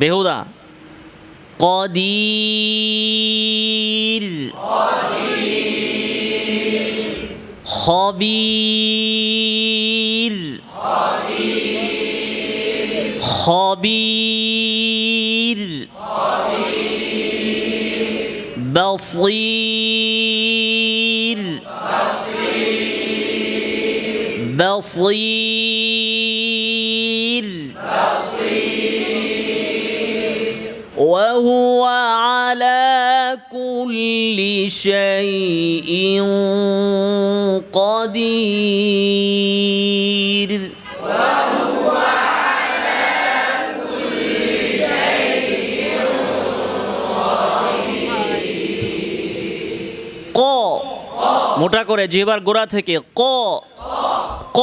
বেহুদা কদির খবির খবির বসির بصير وهو على كل شيء قدير ক মোটা করে জিহ্বার গোড়া থেকে ক ক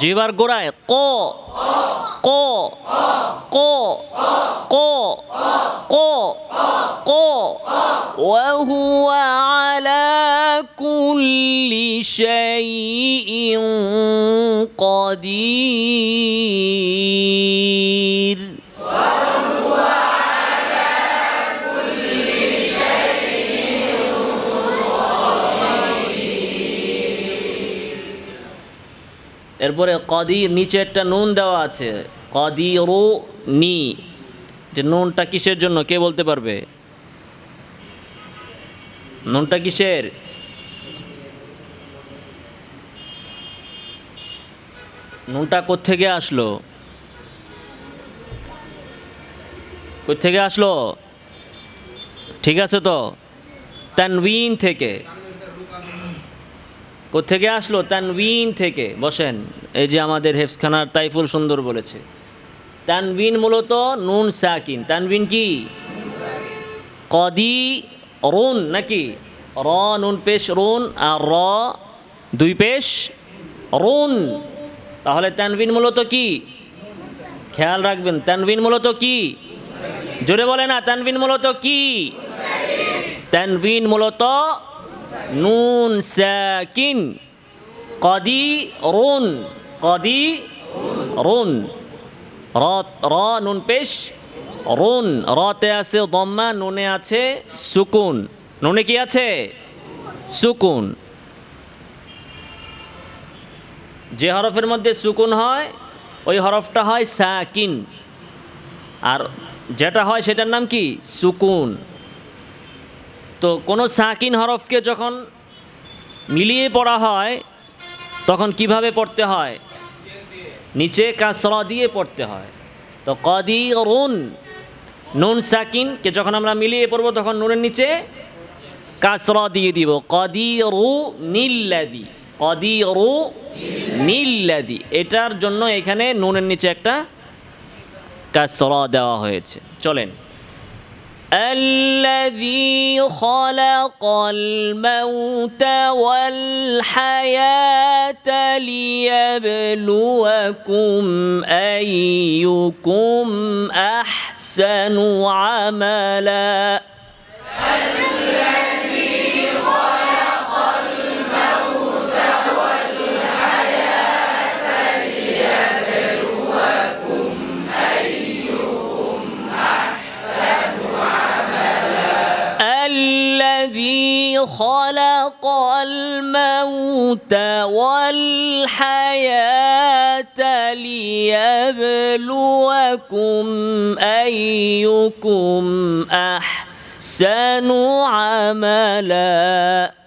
জিহ্বার গোড়ায় ক ক ক ক ক وهو على كل شيء قدير এরপরে কদির নিচে একটা নুন দেওয়া আছে কদিরু নি যে নুনটা কিসের জন্য কে বলতে পারবে নুনটা কিসের? নুনটা কোত্থেকে আসলো? কোত্থেকে আসলো? ঠিক আছে তো। তানবিন থেকে। কোত্থেকে আসলো? তানবিন থেকে। বসেন, এই যে আমাদের হেফসখানার তাইফুল সুন্দর বলেছে। তানবিন মূলত নুন সাকিন। তানবিন কি? কদি রুন নাকি? র, নুন পেশ, রুন আর র, দুই পেশ, রুন। তাহলে তানবিন মূলত কি? খেয়াল রাখবেন তানবিন মূলত কি? জোরে বলে না তানবিন মূলত কি? তানবিন মূলত নুন, সাকিন। কদি, রুন কদি, রুন। র, নুন পেশ রুন, রতে আছে দম্মা, নুনে আছে সুকুন। নুনে কি আছে? সুকুন। যে হরফের মধ্যে সুকুন হয়, ওই হরফটা হয় সাকিন। আর যেটা হয় সেটার নাম কি? সুকুন। তো কোনো সাকিন হরফকে যখন মিলিয়ে পড়া হয়, তখন কীভাবে পড়তে হয়? নিচে কাসরা দিয়ে পড়তে হয়। তো কদি রুন নুন সাকিনকে যখন আমরা মিলিয়ে পড়বো তখন নুনের নিচে কাসরা দিয়ে দিব কদি রু নীল্লাদি কদি রু নীল্লাদি এটার জন্য এখানে নুনের নিচে একটা কাসরা দেওয়া হয়েছে চলেন الذي خلق الموت والحياة ليبلوكم أيكم أحسن عملا. الذي خلق الموت والحياة ليبلوكم أحسن عملا الذي الموت والحياة ليبلوكم أيكم أحسن عملاً.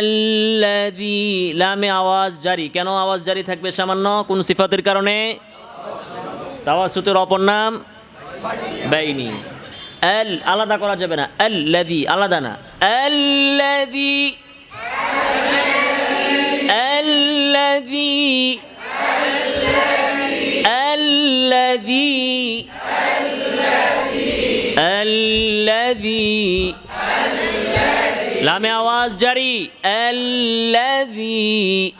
الذي লামে আওয়াজ জারি কেন আওয়াজ জারি থাকবে সামান্য কোন সিফাতের কারণে তাওয়াসুতের অপর নাম বাইনি আল আলাদা করা যাবে না আল্লাদি আলাদা না আল্লাদি আল্লাদি আল্লাদি আল্লাদি লামে আওয়াজ জারি। আল্লাযী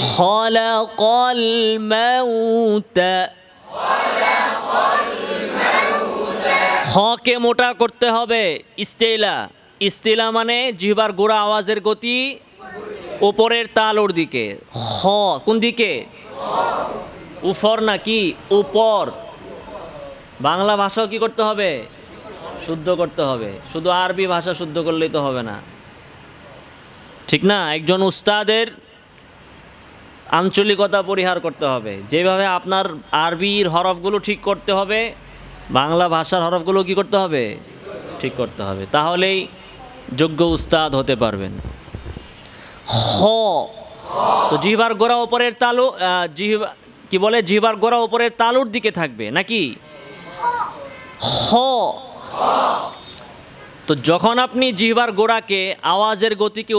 খলাকল মাউতা। হকে মোটা করতে হবে, ইস্তেলা। ইস্তেলা মানে জিহবার গোড়া আওয়াজের গতি উপরের তালোর দিকে। হ কোন দিকে? উপর নাকি? উপর। বাংলা ভাষাও কি করতে হবে? শুদ্ধ করতে হবে। শুধু আরবি ভাষা শুদ্ধ করলেই তো হবে না। ঠিক না? একজন উস্তাদের আঞ্চলিকতা পরিহার করতে হবে। যেভাবে আপনার আরবির হরফগুলো ঠিক করতে হবে, বাংলা ভাষার হরফগুলো কি করতে হবে? ঠিক করতে হবে। তাহলেই যোগ্য উস্তাদ হতে পারবেন। হ। তো জিহবার গোড়া ওপরের তালু জিহবা, কি বলে? জিহবার গোড়া ওপরের তালুর দিকে থাকবে, নাকি? হ। তো যখন আপনি জিহবার গোড়াকে আওয়াজের গতিকে